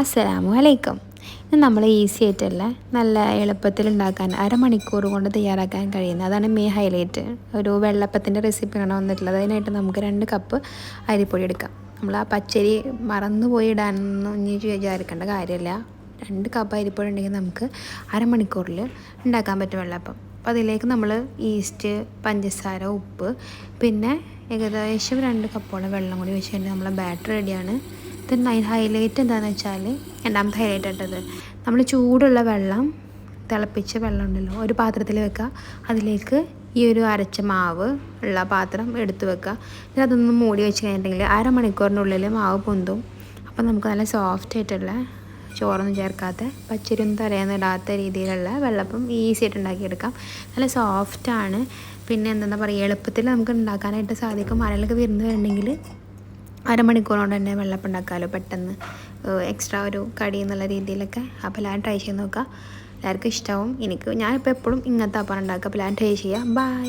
അസ്സലാമു അലൈക്കും ഇത് നമ്മൾ ഈസി ആയിട്ടല്ല നല്ല എളുപ്പത്തിൽ ഉണ്ടാക്കാൻ അരമണിക്കൂർ കൊണ്ട് തയ്യാറാക്കാൻ കഴിയുന്നത്. അതാണ് മെയിൻ ഹൈലൈറ്റ് ഒരു വെള്ളപ്പത്തിന്റെ റെസിപ്പിയാണ് വന്നിട്ടുള്ളത്. അതിനായിട്ട് നമുക്ക് രണ്ട് കപ്പ് അരിപ്പൊടി എടുക്കാം. നമ്മൾ ആ പച്ചരി മറന്നുപോയി ഇടാനൊന്നും ഇനി വിചാരിക്കേണ്ട കാര്യമില്ല. രണ്ട് കപ്പ് അരിപ്പൊടി ഉണ്ടെങ്കിൽ നമുക്ക് അരമണിക്കൂറിൽ ഉണ്ടാക്കാൻ പറ്റും വെള്ളപ്പം. അപ്പോൾ അതിലേക്ക് നമ്മൾ ഈസ്റ്റ് പഞ്ചസാര ഉപ്പ് പിന്നെ ഏകദേശം രണ്ട് കപ്പോളം വെള്ളം കൂടി വെച്ചിട്ട് നമ്മളെ ബാറ്റർ റെഡിയാണ് ഇതിന് ഹൈലൈറ്റ് എന്താണെന്ന് വെച്ചാൽ രണ്ടാമത്തെ ഹൈലൈറ്റ് ഇട്ടത് നമ്മൾ ചൂടുള്ള വെള്ളം തിളപ്പിച്ച വെള്ളം ഉണ്ടല്ലോ ഒരു പാത്രത്തിൽ വെക്കുക. അതിലേക്ക് ഈ ഒരു അരച്ച മാവ് ഉള്ള പാത്രം എടുത്ത് വെക്കുക. എന്നിട്ട് അതൊന്ന് മൂടി വെച്ച് കഴിഞ്ഞിട്ടുണ്ടെങ്കിൽ അരമണിക്കൂറിനുള്ളിൽ മാവ് പൊന്തും. അപ്പോൾ നമുക്ക് നല്ല സോഫ്റ്റ് ആയിട്ടുള്ള ചോറൊന്നും ചേർക്കാത്ത പച്ചരിയൊന്നും തലയൊന്നും ഇടാത്ത രീതിയിലുള്ള വെള്ളപ്പം ഈസി ആയിട്ട് ഉണ്ടാക്കിയെടുക്കാം. നല്ല സോഫ്റ്റാണ് പിന്നെ എന്താ പറയുക എളുപ്പത്തിൽ നമുക്ക് ഉണ്ടാക്കാനായിട്ട് സാധിക്കും. ആരെങ്കിലൊക്കെ വിരുന്ന് വരുന്നുണ്ടെങ്കിൽ അരമണിക്കൂർ കൊണ്ട് തന്നെ വെള്ളപ്പം ഉണ്ടാക്കാമല്ലോ പെട്ടെന്ന് എക്സ്ട്രാ ഒരു കടി എന്നുള്ള രീതിയിലൊക്കെ. അപ്പോൾ എല്ലാവരും ട്രൈ ചെയ്ത് നോക്കുക എല്ലാവർക്കും ഇഷ്ടമാവും എനിക്ക് ഞാനിപ്പോൾ എപ്പോഴും ഇങ്ങനത്തെ അപ്പം ഉണ്ടാക്കുക അപ്പോൾ എല്ലാവരും ട്രൈ ചെയ്യുക ബൈ